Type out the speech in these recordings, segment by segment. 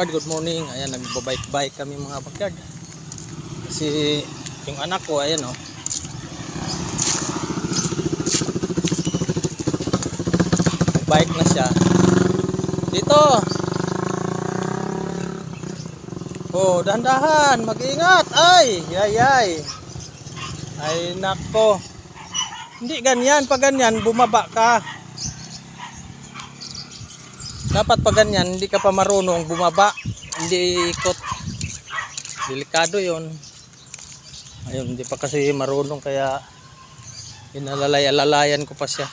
Good morning. Ayan, nagbabike-bike kami mga backyard. Kasi yung anak ko, ayan oh. Bike na siya. Dito! Oh, dahan-dahan. Mag-ingat. Ay, yay, yay. Ay, nako. Hindi ganyan. Pag ganyan, bumaba ka. Dapat pag ganyan, hindi ka pa marunong bumaba. Hindi ikot. Delikado yon. Ayun, hindi pa kasi marunong kaya inalalay-alalayan ko pa siya.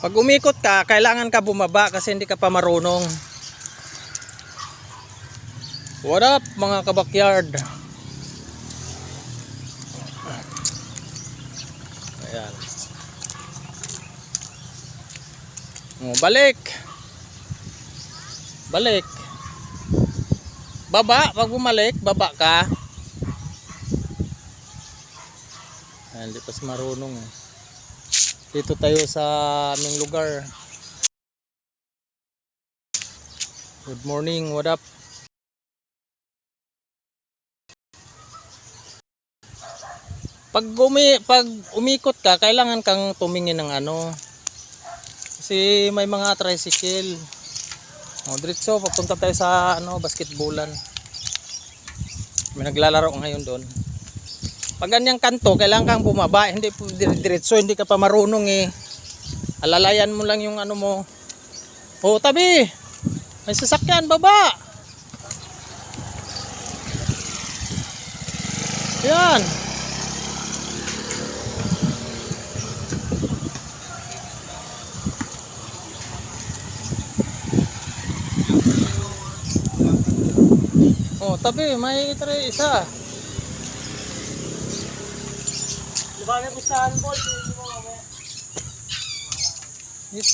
Pag umikot ka, kailangan ka bumaba kasi hindi ka pa marunong. What up mga kabakyard? Ayan. Oh, balik. Balik. Baba, pag bumalik, baba ka. Ayan, di pa si marunong eh. Dito tayo sa aming lugar. Good morning, what up? Pag, umi, pag umikot ka, kailangan kang tumingin ng ano. Kasi may mga tricycle. O, diretso, papunta tayo sa ano, basketballan. May naglalaro ngayon doon. Pag ganyang kanto, kailangan kang bumaba. Hindi diretso, hindi ka pa marunong eh. Alalayan mo lang yung ano mo. O, tabi! May sasakyan, baba! Yan! Oh, tabi, may tray isa. Di ba may pustahan po? Hindi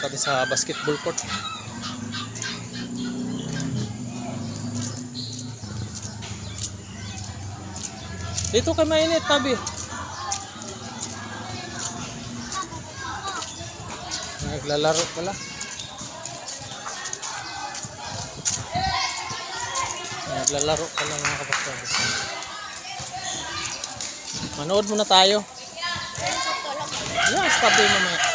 kami sa basketball court. Dito kay mainit, tabi. Naglalaro pala. Naglalaro pala mga kapatid. Manood muna tayo. Yan, stop din mamaya.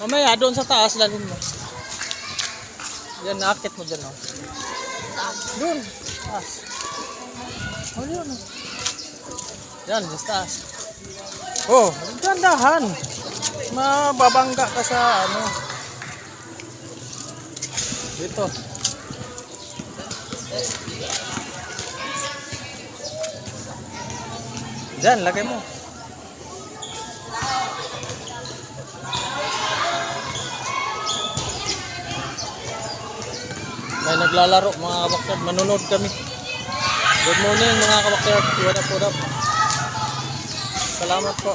Mamaya, doon sa taas, lalin mo. Yan, naakit mo dyan, oh. Doon, taas. Oh, yun, oh. Yan, sa taas. Oh, gandahan. Mababangga ka sa ano. Dito. Diyan, lagay mo. May naglalaro mga kabakyard. Manunod kami. Good morning mga kabakyard. What up, what up? Salamat po.